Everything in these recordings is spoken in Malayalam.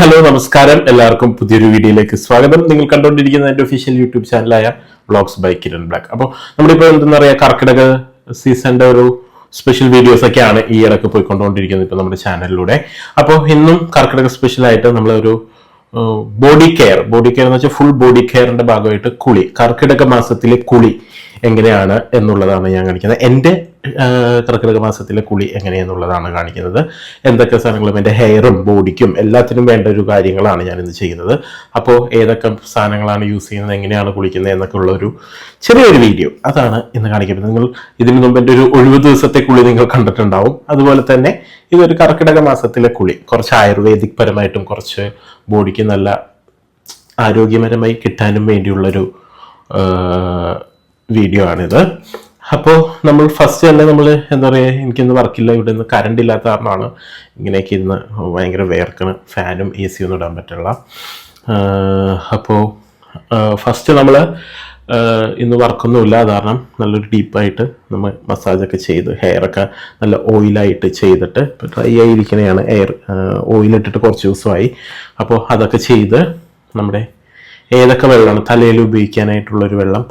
ഹലോ നമസ്കാരം. എല്ലാവർക്കും പുതിയൊരു വീഡിയോയിലേക്ക് സ്വാഗതം. നിങ്ങൾ കണ്ടുകൊണ്ടിരിക്കുന്ന എന്റെ ഒഫീഷ്യൽ യൂട്യൂബ് ചാനലായ വ്ളോഗ്സ് ബൈ കിരൺ ബ്ലാക്ക് അപ്പോൾ നമ്മളിപ്പോൾ എന്തെന്ന് പറയുക കർക്കിടക സീസണിന്റെ ഒരു സ്പെഷ്യൽ വീഡിയോസ് ഒക്കെയാണ് ഈ ഇടയ്ക്ക് പോയിക്കൊണ്ടുകൊണ്ടിരിക്കുന്നത് ഇപ്പോൾ നമ്മുടെ ചാനലിലൂടെ അപ്പോൾ ഇന്നും കർക്കിടക സ്പെഷ്യൽ ആയിട്ട് നമ്മളൊരു ബോഡി കെയർ ബോഡി കെയർ എന്ന് വെച്ചാൽ ഫുൾ ബോഡി കെയറിന്റെ ഭാഗമായിട്ട് കുളി. കർക്കിടക മാസത്തിലെ കുളി. എങ്ങനെയാണ് എന്നുള്ളതാണ് ഞാൻ കാണിക്കുന്നത്. എന്റെ കർക്കിടക മാസത്തിലെ കുളി എങ്ങനെയെന്നുള്ളതാണ് കാണിക്കുന്നത്. എന്തൊക്കെ സാധനങ്ങളും എന്റെ ഹെയറും ബോഡിക്കും എല്ലാത്തിനും വേണ്ട ഒരു കാര്യങ്ങളാണ് ഞാൻ ഇന്ന് ചെയ്യുന്നത്. അപ്പോൾ ഏതൊക്കെ സാധനങ്ങളാണ് യൂസ് ചെയ്യുന്നത് എങ്ങനെയാണ് കുളിക്കുന്നത് എന്നൊക്കെ ഉള്ളൊരു ചെറിയൊരു വീഡിയോ അതാണ് ഇന്ന് കാണിക്കുന്നത്. നിങ്ങൾ ഇതിനു മുമ്പ് എന്റെ ഒരു ഒഴിവ് ദിവസത്തെ കുളി നിങ്ങൾ കണ്ടിട്ടുണ്ടാവും. അതുപോലെ തന്നെ ഇതൊരു കർക്കിടക മാസത്തിലെ കുളി. കുറച്ച് ആയുർവേദിക് പരമായിട്ടും കുറച്ച് ബോഡിക്ക് നല്ല ആരോഗ്യപരമായി കിട്ടാനും വേണ്ടിയുള്ളൊരു വീഡിയോ ആണിത്. അപ്പോൾ നമ്മൾ ഫസ്റ്റ് തന്നെ നമ്മൾ എന്താ പറയുക എനിക്കിന്ന് വർക്കില്ല ഇവിടെ നിന്ന് കറണ്ട് ഇല്ലാത്ത കാരണമാണ് ഇങ്ങനെയൊക്കെ ഇരുന്ന് ഭയങ്കര വേർക്കണ് ഫാനും എ സി ഒന്നും ഇടാൻ പറ്റില്ല. അപ്പോൾ ഫസ്റ്റ് നമ്മൾ ഇന്ന് വർക്കൊന്നുമില്ല കാരണം നല്ലൊരു ഡീപ്പായിട്ട് നമ്മൾ മസാജൊക്കെ ചെയ്ത് ഹെയറൊക്കെ നല്ല ഓയിലായിട്ട് ചെയ്തിട്ട് ഇപ്പോൾ ഡ്രൈ ആയിരിക്കണതാണ് എയർ ഓയിലിട്ടിട്ട് കുറച്ച് ദിവസമായി. അപ്പോൾ അതൊക്കെ ചെയ്ത് നമ്മുടെ ഏതൊക്കെ വെള്ളമാണ് തലയിൽ ഉപയോഗിക്കാനായിട്ടുള്ളൊരു വെള്ളം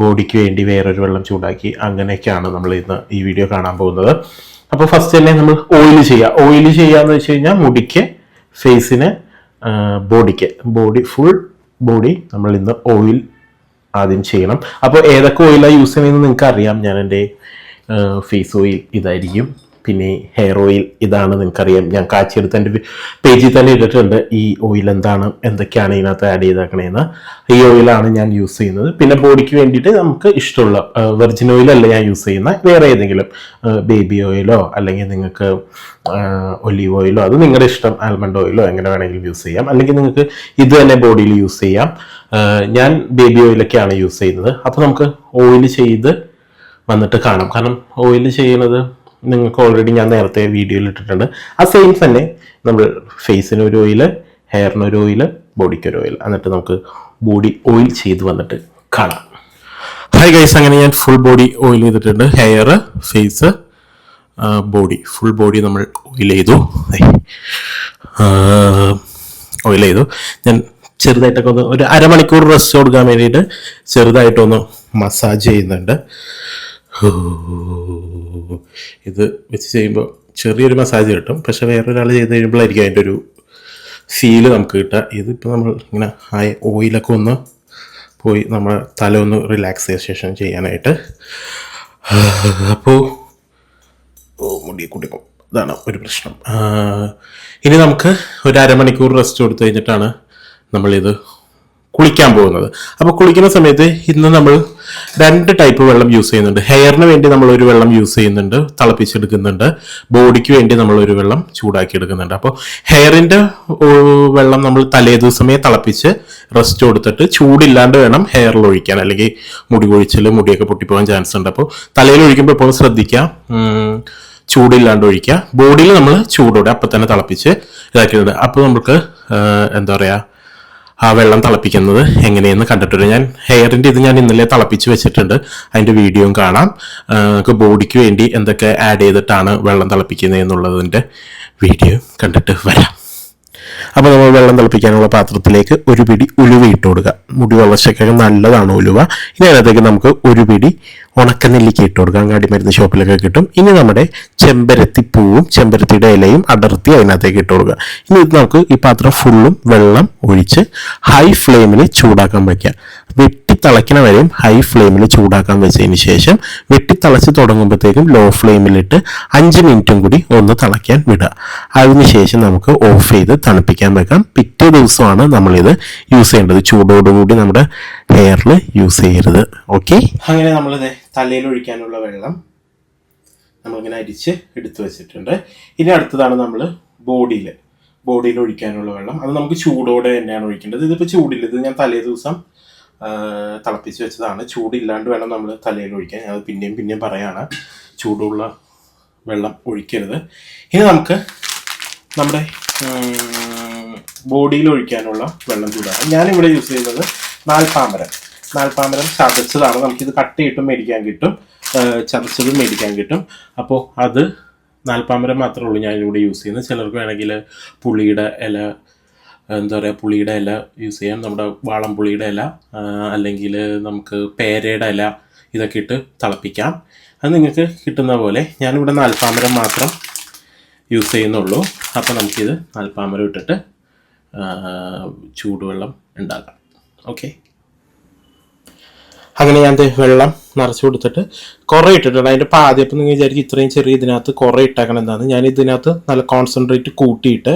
ബോഡിക്ക് വേണ്ടി വേറൊരു വെള്ളം ചൂടാക്കി അങ്ങനെയൊക്കെയാണ് നമ്മൾ ഇന്ന് ഈ വീഡിയോ കാണാൻ പോകുന്നത്. അപ്പോൾ ഫസ്റ്റ് തന്നെ നമ്മൾ ഓയിൽ ചെയ്യുക. ഓയിൽ എന്ന് വെച്ച് കഴിഞ്ഞാൽ മുടിക്ക് ഫേസിന് ബോഡിക്ക് ബോഡി ഫുൾ ബോഡി നമ്മൾ ഇന്ന് ഓയിൽ ആദ്യം ചെയ്യണം. അപ്പോൾ ഏതൊക്കെ ഓയിലാണ് യൂസ് ചെയ്യുന്നത് നിങ്ങൾക്ക് അറിയാം ഞാൻ എന്റെ ഫേസ് ഓയിൽ ഇതായിരിക്കും. പിന്നെ ഹെയർ ഓയിൽ ഇതാണ് നിങ്ങൾക്കറിയാം. ഞാൻ കാച്ചിയെടുത്ത് എന്റെ പേജിൽ തന്നെ ഇട്ടിട്ടുണ്ട്. ഈ ഓയിൽ എന്താണ്? എന്തൊക്കെയാണ് ഇതിനകത്ത് ആഡ് ചെയ്തേക്കണേന്ന്. ഈ ഓയിലാണ് ഞാൻ യൂസ് ചെയ്യുന്നത്. പിന്നെ ബോഡിക്ക് വേണ്ടിയിട്ട് നമുക്ക് ഇഷ്ടമുള്ള വെർജിൻ ഓയിലല്ല ഞാൻ യൂസ് ചെയ്യുന്ന വേറെ ഏതെങ്കിലും ബേബി ഓയിലോ അല്ലെങ്കിൽ നിങ്ങൾക്ക് ഒലീവ് ഓയിലോ അത് നിങ്ങളുടെ ഇഷ്ടം ആൽമണ്ട് ഓയിലോ എങ്ങനെ വേണമെങ്കിലും യൂസ് ചെയ്യാം. അല്ലെങ്കിൽ നിങ്ങൾക്ക് ഇത് തന്നെ ബോഡിയിൽ യൂസ് ചെയ്യാം. ഞാൻ ബേബി ഓയിലൊക്കെയാണ് യൂസ് ചെയ്യുന്നത്. അപ്പോൾ നമുക്ക് ഓയിൽ ചെയ്ത് വന്നിട്ട് കാണാം. കാരണം ഓയിൽ ചെയ്യുന്നത് നിങ്ങൾക്ക് ഓൾറെഡി ഞാൻ നേരത്തെ വീഡിയോയിൽ ഇട്ടിട്ടുണ്ട്. ആ സെയിം തന്നെ നമ്മൾ ഫേസിന് ഒരു ഓയിൽ ഹെയറിന് ഒരു ഓയിൽ ബോഡിക്ക് ഒരു ഓയിൽ എന്നിട്ട് നമുക്ക് ബോഡി ഓയിൽ ചെയ്ത് വന്നിട്ട് കാണാം. ഹായ് ഗൈസ് അങ്ങനെ ഞാൻ ഫുൾ ബോഡി ഓയിൽ ചെയ്തിട്ടുണ്ട്. Hair face body full body നമ്മൾ ഓയിൽ ചെയ്തു. ഓയിൽ ചെയ്തു. ഞാൻ ചെറുതായിട്ടൊക്കെ ഒന്ന് ഒരു അരമണിക്കൂർ റെസ്റ്റ് കൊടുക്കാൻ വേണ്ടിയിട്ട് ചെറുതായിട്ടൊന്ന് മസാജ് ചെയ്യുന്നുണ്ട്. ഇത് വെച്ച് ചെയ്യുമ്പോൾ ചെറിയൊരു മസാജ് കിട്ടും. പക്ഷെ വേറൊരാൾ ചെയ്ത് കഴിയുമ്പോഴായിരിക്കും അതിന്റെ ഒരു ഫീൽ നമുക്ക് കിട്ടുക. ഇതിപ്പോൾ നമ്മൾ ഇങ്ങനെ ആ ഓയിലൊക്കെ ഒന്ന് പോയി നമ്മൾ തല ഒന്ന് റിലാക്സേഷൻ ചെയ്യാനായിട്ട്. അപ്പോൾ ഓ മുടി കുടിക്കും അതാണ് ഒരു പ്രശ്നം. ഇനി നമുക്ക് ഒരു അരമണിക്കൂർ റെസ്റ്റ് കൊടുത്തു കഴിഞ്ഞിട്ടാണ് നമ്മളിത് കുളിക്കാൻ പോകുന്നത്. അപ്പോൾ കുളിക്കുന്ന സമയത്ത് ഇന്ന് നമ്മൾ രണ്ട് ടൈപ്പ് വെള്ളം യൂസ് ചെയ്യുന്നുണ്ട്. ഹെയറിന് വേണ്ടി നമ്മൾ ഒരു വെള്ളം യൂസ് ചെയ്യുന്നുണ്ട് തിളപ്പിച്ചെടുക്കുന്നുണ്ട്. ബോഡിക്ക് വേണ്ടി നമ്മൾ ഒരു വെള്ളം ചൂടാക്കി എടുക്കുന്നുണ്ട് അപ്പോൾ ഹെയറിന്റെ വെള്ളം നമ്മൾ തലേ ദിവസമേ തിളപ്പിച്ച് റെസ്റ്റ് കൊടുത്തിട്ട് ചൂടില്ലാണ്ട് വേണം ഹെയറിൽ ഒഴിക്കാൻ. അല്ലെങ്കിൽ മുടി കൊഴിച്ചിൽ മുടിയൊക്കെ പൊട്ടിപ്പോകാൻ ചാൻസ് ഉണ്ട്. അപ്പോൾ തലയിൽ ഒഴിക്കുമ്പോൾ എപ്പോഴും ശ്രദ്ധിക്കുക. ഉം, ചൂടില്ലാണ്ട് ഒഴിക്കുക. ബോഡിയിൽ നമ്മൾ ചൂടോടെ അപ്പം തന്നെ തിളപ്പിച്ച് ഇതാക്കിയിട്ടുണ്ട്. അപ്പോൾ നമുക്ക് എന്താ പറയുക ആ വെള്ളം തിളപ്പിക്കുന്നത് എങ്ങനെയെന്ന് കണ്ടിട്ടുണ്ട് ഞാൻ. ഹെയറിന്റെ ഇത് ഞാൻ ഇന്നലെ തിളപ്പിച്ച് വെച്ചിട്ടുണ്ട്. അതിന്റെ വീഡിയോയും കാണാം. നമുക്ക് ബോഡിക്ക് വേണ്ടി എന്തൊക്കെ ആഡ് ചെയ്തിട്ടാണ് വെള്ളം തിളപ്പിക്കുന്നത് എന്നുള്ളതിന്റെ വീഡിയോ കണ്ടിട്ട് വരാം. അപ്പോൾ നമ്മൾ വെള്ളം തിളപ്പിക്കാനുള്ള പാത്രത്തിലേക്ക് ഒരു പിടി ഉലുവ ഇട്ട് കൊടുക്കുക. മുടി വളർച്ചയ്ക്കൊക്കെ നല്ലതാണ് ഉലുവ. ഇനി അതിനകത്തേക്ക് നമുക്ക് ഒരു പിടി ഉണക്കനെല്ലിക്ക ഇട്ട് കൊടുക്കാം. മരുന്ന് ഷോപ്പിലൊക്കെ കിട്ടും. ഇനി നമ്മുടെ ചെമ്പരത്തി പൂവും ചെമ്പരത്തിയുടെ ഇലയും അടർത്തി അതിനകത്തേക്ക് ഇട്ട് കൊടുക്കുക. ഇനി ഇത് നമുക്ക് ഈ പാത്രം ഫുള്ളും വെള്ളം ഒഴിച്ച് ഹൈ ഫ്ലെയിമിൽ ചൂടാക്കാൻ വയ്ക്കുക വെട്ടി തിളയ്ക്കണ വരെയും ഹൈ ഫ്ലെയിമിൽ ചൂടാക്കാൻ വെച്ചതിന് ശേഷം വെട്ടി തിളച്ച് തുടങ്ങുമ്പോഴത്തേക്കും ലോ ഫ്ലെയിമിലിട്ട് അഞ്ച് മിനിറ്റും കൂടി ഒന്ന് തിളയ്ക്കാൻ വിടുക. അതിനുശേഷം നമുക്ക് ഓഫ് ചെയ്ത് തണുപ്പിക്കാൻ വെക്കാം. പിറ്റേ ദിവസമാണ് നമ്മളിത് യൂസ് ചെയ്യേണ്ടത്. ചൂടോടുകൂടി നമ്മുടെ ഹെയറിൽ യൂസ് ചെയ്യരുത്. ഓക്കെ അങ്ങനെ നമ്മൾ തലയിൽ ഒഴിക്കാനുള്ള വെള്ളം നമ്മളിങ്ങനെ അരിച്ച് എടുത്തു വെച്ചിട്ടുണ്ട്. ഇനി അടുത്തതാണ് നമ്മൾ ബോഡിയിൽ ബോഡിയിൽ ഒഴിക്കാനുള്ള വെള്ളം. അത് നമുക്ക് ചൂടോടെ തന്നെയാണ് ഒഴിക്കേണ്ടത്. ഇതിപ്പോൾ ചൂടില്ല. ഇത് ഞാൻ തലേ ദിവസം തിളപ്പിച്ച് വെച്ചതാണ്. ചൂടില്ലാണ്ട് വേണം നമ്മൾ തലയിൽ ഒഴിക്കാൻ. അത് പിന്നെയും പിന്നെയും പറയാണ്. ചൂടുള്ള വെള്ളം ഒഴിക്കരുത്. ഇനി നമുക്ക് നമ്മുടെ ബോഡിയിൽ ഒഴിക്കാനുള്ള വെള്ളം ചൂടാണ് ഞാനിവിടെ യൂസ് ചെയ്യുന്നത് നാൽപ്പാമരം. നാൽപ്പാമരം ചതച്ചതാണ്. നമുക്കിത് കട്ട് ചെയ്തിട്ടും മേടിക്കാൻ കിട്ടും. ചതച്ചത് മേടിക്കാൻ കിട്ടും. അപ്പോൾ അത് നാൽപ്പാമരം മാത്രമേ ഉള്ളൂ ഞാൻ ഇവിടെ യൂസ് ചെയ്യുന്നത്. ചിലർക്ക് വേണമെങ്കിൽ പുളിയുടെ ഇല എന്താ പറയുക പുളിയുടെ ഇല യൂസ് ചെയ്യാം. നമ്മുടെ വാളം പുളിയുടെ ഇല അല്ലെങ്കിൽ നമുക്ക് പേരയുടെ ഇല ഇതൊക്കെ ഇട്ട് തിളപ്പിക്കാം. അത് നിങ്ങൾക്ക് കിട്ടുന്ന പോലെ ഞാനിവിടെ നാൽപ്പാമരം മാത്രം യൂസ് ചെയ്യുന്നുള്ളൂ. അപ്പോൾ നമുക്കിത് നാൽപ്പാമരം ഇട്ടിട്ട് ചൂടുവെള്ളം ഉണ്ടാക്കാം. ഓക്കെ അങ്ങനെ ഞാൻ വെള്ളം നിറച്ച് കൊടുത്തിട്ട് കുറേ ഇട്ടിട്ടുണ്ട്. അതിന്റെ പാതി നിങ്ങൾ വിചാരിക്കും ഇത്രയും ചെറിയ ഇതിനകത്ത് കുറേ ഇട്ടേക്കണം എന്താണ് ഞാൻ ഇതിനകത്ത് നല്ല കോൺസെൻട്രേറ്റ് കൂട്ടിയിട്ട്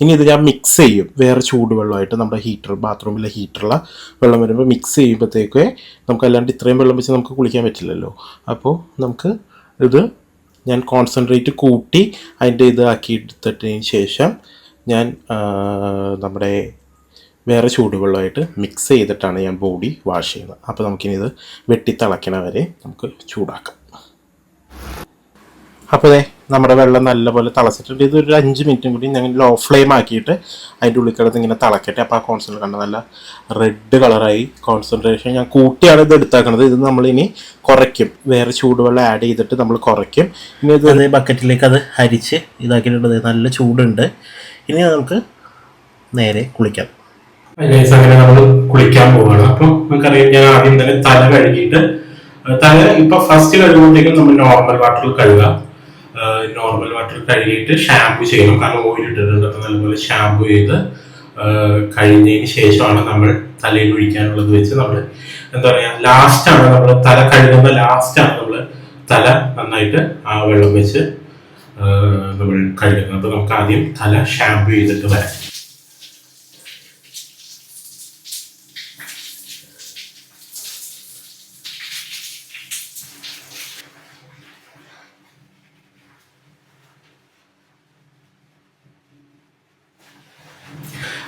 ഇനി ഇത് ഞാൻ മിക്സ് ചെയ്യും. വേറെ ചൂടുവെള്ളമായിട്ട് നമ്മുടെ ഹീറ്റർ ബാത്റൂമിലെ ഹീറ്ററുള്ള വെള്ളം വരുമ്പോൾ മിക്സ് ചെയ്യുമ്പോഴത്തേക്കേ നമുക്ക് അല്ലാണ്ട് ഇത്രയും വെള്ളം വെച്ച് നമുക്ക് കുളിക്കാൻ പറ്റില്ലല്ലോ. അപ്പോൾ നമുക്ക് ഇത് ഞാൻ കോൺസെൻട്രേറ്റ് കൂട്ടി അതിന്റെ ഇത് ആക്കി എടുത്തിട്ടതിന് ശേഷം ഞാൻ നമ്മുടെ വേറെ ചൂടുവെള്ളമായിട്ട് മിക്സ് ചെയ്തിട്ടാണ് ഞാൻ ബോഡി വാഷ് ചെയ്യുന്നത്. അപ്പോൾ നമുക്കിനി ഇത് വെട്ടി തിളയ്ക്കണ വരെ നമുക്ക് ചൂടാക്കാം. അപ്പോൾ അതെ നമ്മുടെ വെള്ളം നല്ലപോലെ തിളച്ചിട്ടുണ്ട്. ഇത് ഒരു അഞ്ച് മിനിറ്റും കൂടി ഞങ്ങൾ ലോ ഫ്ലെയിം ആക്കിയിട്ട് അതിന്റെ ഉള്ളിക്കടത്ത് ഇങ്ങനെ തിളക്കട്ടെ. അപ്പോൾ ആ കോൺസെൻട്രേറ്റ് കണ്ട നല്ല റെഡ് കളറായി കോൺസെൻട്രേഷൻ ഞാൻ കൂട്ടിയാണ് ഇത് എടുത്താക്കുന്നത് ഇത് നമ്മളിനി കുറയ്ക്കും. വേറെ ചൂടുവെള്ളം ആഡ് ചെയ്തിട്ട് നമ്മൾ കുറയ്ക്കും. ഇനി ഇത് അതേ ബക്കറ്റിലേക്ക് അത് അരിച്ച് ഇതാക്കിയിട്ടുണ്ട്. നല്ല ചൂടുണ്ട്. ഇനി നമുക്ക് നേരെ കുളിക്കാം. ഗൈസ് അങ്ങനെ നമ്മൾ കുളിക്കാൻ പോവുകയാണ് അപ്പം നമുക്കറിയാം ഞാൻ ആദ്യം തന്നെ തല കഴുകിയിട്ട് തല ഇപ്പൊ ഫസ്റ്റ് കഴുകുമ്പോഴത്തേക്കും നമ്മൾ നോർമൽ വാട്ടറിൽ കഴുകാം. നോർമൽ വാട്ടറിൽ കഴുകിയിട്ട് ഷാമ്പു ചെയ്യണം. കാരണം ഓയിൽ ഇട്ടിട്ടുണ്ട്. അപ്പൊ നല്ലപോലെ ഷാമ്പു ചെയ്ത് കഴിഞ്ഞതിന് ശേഷമാണ് നമ്മൾ തലയിൽ ഒഴിക്കാനുള്ളത് വെച്ച് നമ്മൾ എന്താ ലാസ്റ്റ് ആണ് നമ്മൾ തല കഴുകുന്ന ലാസ്റ്റ് ആണ് നമ്മൾ തല നന്നായിട്ട് ആ വെള്ളം വെച്ച് നമ്മൾ കഴുകുന്നത്. അപ്പൊ നമുക്ക് ആദ്യം തല ഷാമ്പു ചെയ്തിട്ട് വരാം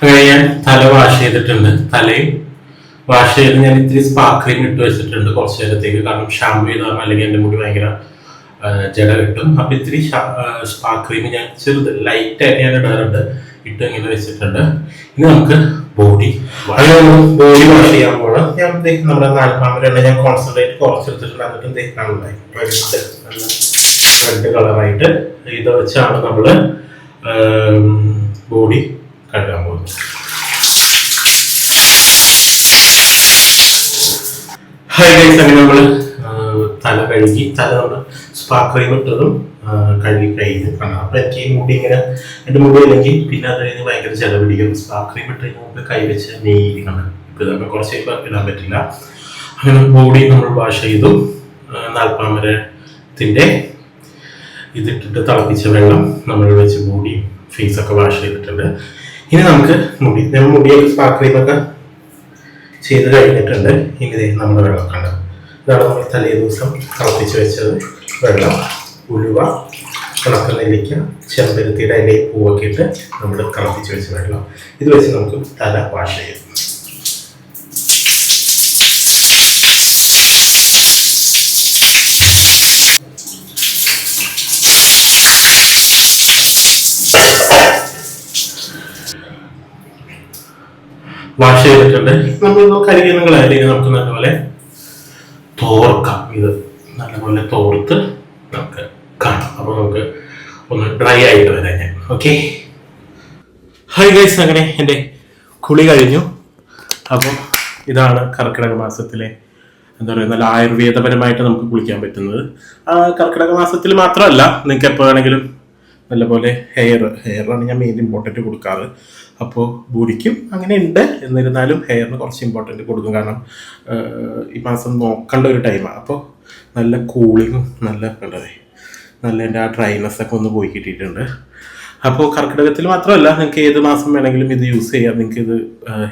അങ്ങനെ ഞാൻ തല വാഷ് ചെയ്തിട്ടുണ്ട്. തലയും വാഷ് ചെയ്ത് ഞാൻ ഇത്തിരി സ്പാർക്ലിംഗ് ഇട്ട് വെച്ചിട്ടുണ്ട് കുറച്ച് നേരത്തേക്ക്. കാരണം ഷാമ്പു പറഞ്ഞാൽ അല്ലെങ്കിൽ എന്റെ മുടി ഭയങ്കര ജല ജട കിട്ടും. അപ്പൊ ഇത്തിരി സ്പാർക്ലിംഗ് ക്രീം ഞാൻ ചെറുത് ലൈറ്റ് ആയിട്ട് ഞാൻ ഇടാറുണ്ട്. ഇട്ട് ഇങ്ങനെ വെച്ചിട്ടുണ്ട്. ഇനി നമുക്ക് ബോഡി ബോഡി വാഷ് ചെയ്യാൻ പോകണം ഞാൻ നമ്മുടെ നാൽപ്പാമരെണ്ണ ഞാൻ കോൺസെൻട്രേറ്റ് കുറച്ചെടുത്തിട്ടുണ്ട് എന്നിട്ട് കാണുന്നത് റെഡ് റെഡ് കളറായിട്ട് ഇത് വെച്ചാണ് നമ്മൾ ബോഡി കഴുകാൻ പോകുന്നത്. ഹായ് ഗൈസ് അങ്ങനെ നമ്മൾ തല കഴുകി തല നമ്മൾ സ്പാ ക്രീം കഴുകി കഴിഞ്ഞ് കാണാം. അപ്പൊ എനിക്ക് മുടി ഇങ്ങനെ എന്റെ മുടി അല്ലെങ്കിൽ പിന്നെ അത് കഴിഞ്ഞ് ഭയങ്കര ചെലവിടിക്കും സ്പാ ക്രീം ഇട്ട് കഴിഞ്ഞാൽ നമുക്ക് കൈവച്ച് നെയ്യ് കാണാം നമ്മൾ ഇതൊക്കെ കുറച്ച് ഇടാൻ പറ്റില്ല. അങ്ങനെ ബോഡി നമ്മൾ വാഷ് ചെയ്തു. നാൽപ്പാമരത്തിന്റെ ഇതിട്ടിട്ട് തിളപ്പിച്ച വെള്ളം നമ്മൾ വെച്ച് മുടി ഫേസ് ഒക്കെ വാഷ് ചെയ്തിട്ടുണ്ട്. ഇനി നമുക്ക് മുടി നമ്മൾ മുടിയൊക്കെ സ്പാ ക്രീമൊക്കെ ചെയ്ത് കഴിഞ്ഞിട്ടുണ്ട് ഇനി ദേ നമ്മുടെ വെള്ളം കണ്ട ഇതാണ് നമ്മൾ തലേ ദിവസം തിളപ്പിച്ച് വെച്ചത്. വെള്ളം ഉലുവ ഉണക്കനെല്ലിക്ക ചെമ്പരത്തിയുടെ അതിലേക്ക് പൂവൊക്കെ ഇട്ട് നമ്മൾ തിളപ്പിച്ച് വെച്ച വെള്ളം. ഇത് വെച്ച് നമുക്ക് തല വാഷ് ചെയ്യാം. വാഷ് ചെയ്തിട്ടുണ്ട്. നമ്മൾ കരികീരങ്ങളായാലും നമുക്ക് നല്ലപോലെ തോർക്കാം. ഇത് നല്ലപോലെ തോർത്ത് നമുക്ക് കാണാം. അപ്പോൾ നമുക്ക് ഒന്ന് ഡ്രൈ ആയിട്ട് വരാം ഞാൻ. ഓക്കെ ഹായ് ഗൈസ് അങ്ങനെ എന്റെ കുളി കഴിഞ്ഞു. അപ്പോൾ ഇതാണ് കർക്കിടക മാസത്തിലെ എന്താ പറയുക നല്ല ആയുർവേദപരമായിട്ട് നമുക്ക് കുളിക്കാൻ പറ്റുന്നത്. കർക്കിടക മാസത്തിൽ മാത്രമല്ല നിങ്ങൾക്ക് എപ്പോഴാണെങ്കിലും നല്ലപോലെ ഹെയർ ഹെയറാണ് ഞാൻ മെയിൻ ഇമ്പോർട്ടന്റ് കൊടുക്കാറ്. അപ്പോൾ ബോഡിക്കും അങ്ങനെ ഉണ്ട്. എന്നിരുന്നാലും ഹെയറിന് കുറച്ച് ഇമ്പോർട്ടന്റ് കൊടുക്കും. കാരണം ഈ മാസം നോക്കേണ്ട ഒരു ടൈമാണ് അപ്പോൾ നല്ല കൂളിങ്ങും നല്ല കണ്ടതേ നല്ല എന്റെ ആ ഡ്രൈനെസ്സൊക്കെ ഒന്ന് പോയി കിട്ടിയിട്ടുണ്ട്. അപ്പോൾ കർക്കിടകത്തിൽ മാത്രമല്ല നിങ്ങൾക്ക് ഏത് മാസം വേണമെങ്കിലും ഇത് യൂസ് ചെയ്യാം. നിങ്ങൾക്ക് ഇത്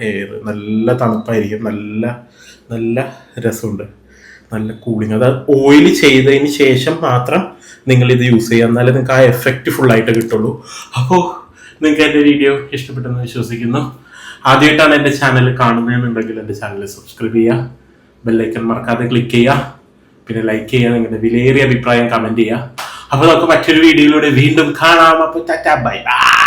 ഹെയർ നല്ല തണുപ്പായിരിക്കും. നല്ല നല്ല രസമുണ്ട്. നല്ല കൂളിങ് അത് ഓയിൽ ചെയ്തതിന് ശേഷം മാത്രം നിങ്ങൾ ഇത് യൂസ് ചെയ്യുക. എന്നാലേ നിങ്ങൾക്ക് ആ എഫക്റ്റ് ഫുൾ ആയിട്ട് കിട്ടുള്ളൂ. അപ്പോൾ നിങ്ങൾക്ക് എന്റെ വീഡിയോ ഇഷ്ടപ്പെട്ടെന്ന് വിശ്വസിക്കുന്നു. ആദ്യമായിട്ടാണ് എന്റെ ചാനൽ കാണുന്നതെന്നുണ്ടെങ്കിൽ എന്റെ ചാനൽ സബ്സ്ക്രൈബ് ചെയ്യുക. ബെല്ലൈക്കൺ മറക്കാതെ ക്ലിക്ക് ചെയ്യുക. പിന്നെ ലൈക്ക് ചെയ്യുക നിങ്ങളുടെ വിലയേറിയ അഭിപ്രായം കമന്റ് ചെയ്യുക. അപ്പോൾ നമുക്ക് മറ്റൊരു വീഡിയോയിലൂടെ വീണ്ടും കാണാം. അപ്പോൾ ടാറ്റാ ബൈ ബൈ